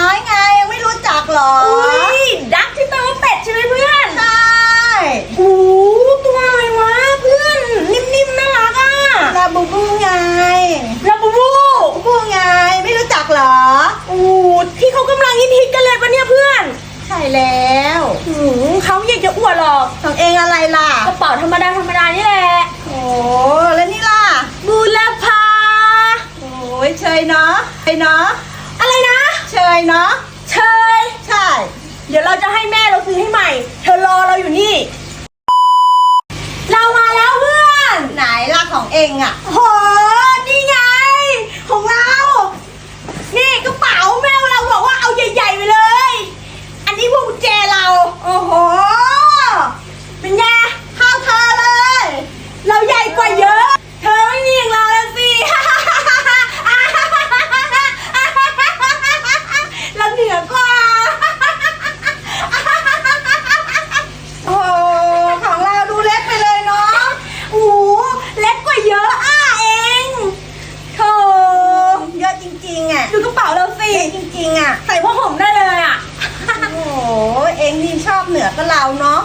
น้อยไงยังไม่รู้จักหรออุ้ยดักที่แปลว่าเป็ดใช่ไหมเพื่อนใช่โอ้ตัวอะไรวะเพื่อนนิ่มๆน่ารักอะลาบูบูไงลาบูบูบูไงไม่รู้จักหรออู้ที่เขากำลังอินตๆกันเลยปะเนี่ยเพื่อนใช่แล้วเขาอยากจะอวดหรอกของเองอะไรล่ะกระเป๋าธรรมดาธรรมดานี่แหละโอ้แล้วนี่ล่ะบูลพาโอ้ยเชยเนาะเชยเนาะ ยเนาะเชยใช่ เดี๋ยวเราจะให้แม่เราซื้อให้ใหม่ เธอรอเราอยู่นี่ เรามาแล้วเพื่อน ไหนล่ะของเองอะโหนี่ไง ของเรา นี่กระเป๋าแม่เราบอกว่าเอาใหญ่ๆไปเลย อันนี้พวกกุญแจเรา โอ้โห เป็นไง เข้าเธอเลย เราใหญ่กว่าเยอะ เธอไม่มีอย่างเราแล้วสิ เราเหนือกว่า โอ้โหของเราดูเล็กไปเลยเนาะ โอ้โหเล็กกว่าเยอะอะเองโธ่ เยอะจริงๆอะ ดูกระเป๋าเราสิเยอะจริงๆอะ ใส่ผ้าห่มได้เลยอะ โอ้โห เองนี่ชอบเหนือกับเราเนาะ